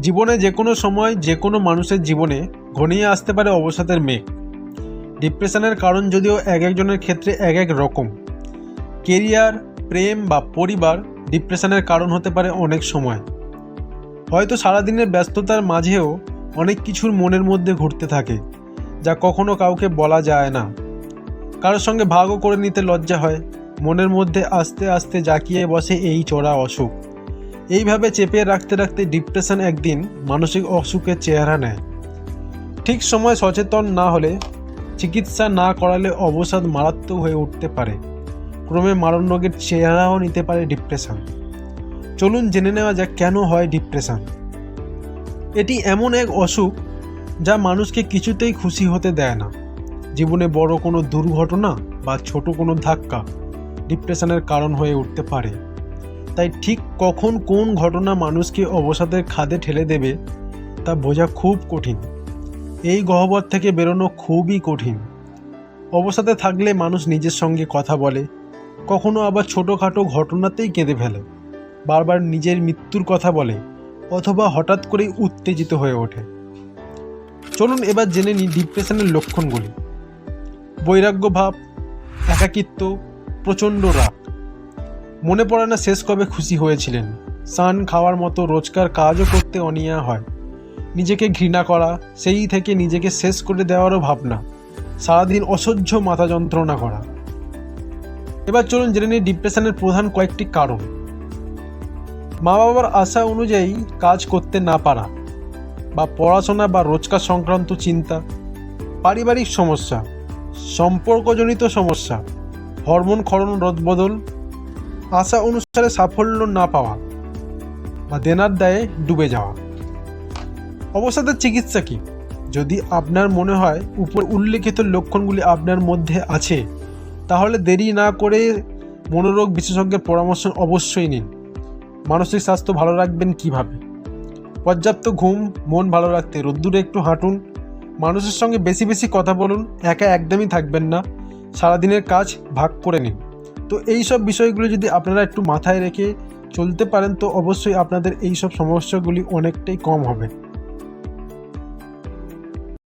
জীবনে যে কোনো সময় যে কোনো মানুষের জীবনে ঘনিয়ে আসতে পারে অবসাদের মেঘ। ডিপ্রেশনের কারণ যদিও এক একজনের ক্ষেত্রে এক এক রকম। কেরিয়ার, প্রেম বা পরিবার ডিপ্রেশনের কারণ হতে পারে অনেক সময়। হয়তো সারাদিনের ব্যস্ততার মাঝেও অনেক কিছুর মনের মধ্যে ঘুরতে থাকে, যা কখনো কাউকে বলা যায় না। কারোর সঙ্গে ভাগও করে নিতে লজ্জা হয়, মনের মধ্যে আস্তে আস্তে জাকিয়ে বসে এই চড়া অসুখ। এইভাবে চেপে রাখতে রাখতে ডিপ্রেশন একদিন মানসিক অসুখের চেহারা নেয়। ঠিক সময় সচেতন না হলে চিকিৎসা না করালে অবসাদ মারাত্মক হয়ে উঠতে পারে। ক্রমে মারণ রোগের চেহারাও নিতে পারে ডিপ্রেশন চলুন জেনে নেওয়া যাক কেন হয় ডিপ্রেশন এটি এমন এক অসুখ যা মানুষকে কিছুতেই খুশি হতে দেয় না। জীবনে বড় কোনো দুর্ঘটনা বা ছোট কোনো ধাক্কা ডিপ্রেশনের কারণ হয়ে উঠতে পারে। তাই ঠিক কখন কোন ঘটনা মানুষকে অবসাদের খাদে ঠেলে দেবে, তা বোঝা খুব কঠিন। এই গহ্বর থেকে বেরোনো খুবই কঠিন। অবসাদে থাকলে মানুষ নিজের সঙ্গে কথা বলে, কখনো আবার ছোটোখাটো ঘটনাতেই কেঁদে ফেলে, বারবার নিজের মৃত্যুর কথা বলে, অথবা হঠাৎ করেই উত্তেজিত হয়ে ওঠে। চলুন এবার জেনে নিই ডিপ্রেশনের লক্ষণগুলি। বৈরাগ্য ভাব, একাকিত্ব, প্রচণ্ড রাগ। মনে পড়ে না শেষ কবে খুশি হয়েছিলেন। সান খাওয়ার মতো রোজকার কাজও করতে অনিয়া হয়। নিজেকে ঘৃণা করা, সেই থেকে নিজেকে শেষ করে দেওয়ারও ভাবনা। সারাদিন অসহ্য মাথা যন্ত্রণা করা। এবার চলুন জেনে নিই ডিপ্রেশনের প্রধান কয়েকটি কারণ। মা বাবার আশা অনুযায়ী কাজ করতে না পারা বা পড়াশোনা বা রোজকার সংক্রান্ত চিন্তা, পারিবারিক সমস্যা, সম্পর্কজনিত সমস্যা, হরমোন ক্ষরণ রদবদল আশা অনুসারে সাফল্য না পাওয়া বা দেনার দায়ে ডুবে যাওয়া। অবসাদের চিকিৎসা কি? যদি আপনার মনে হয় উপর উল্লেখিত লক্ষণগুলি আপনার মধ্যে আছে, তাহলে দেরি না করে মনোরোগ বিশেষজ্ঞের পরামর্শ অবশ্যই নিন। মানসিক স্বাস্থ্য ভালো রাখবেন কীভাবে? পর্যাপ্ত ঘুম, মন ভালো রাখতে, রোদ্দুরে একটু হাঁটুন, মানুষের সঙ্গে বেশি বেশি কথা বলুন, একা একদমই থাকবেন না, সারাদিনের কাজ ভাগ করে নিন। তো এই সব বিষয়গুলো যদি আপনারা একটু মাথায় রেখে চলতে পারেন, তো অবশ্যই আপনাদের এই সব সমস্যাগুলি অনেকটাই কম হবে।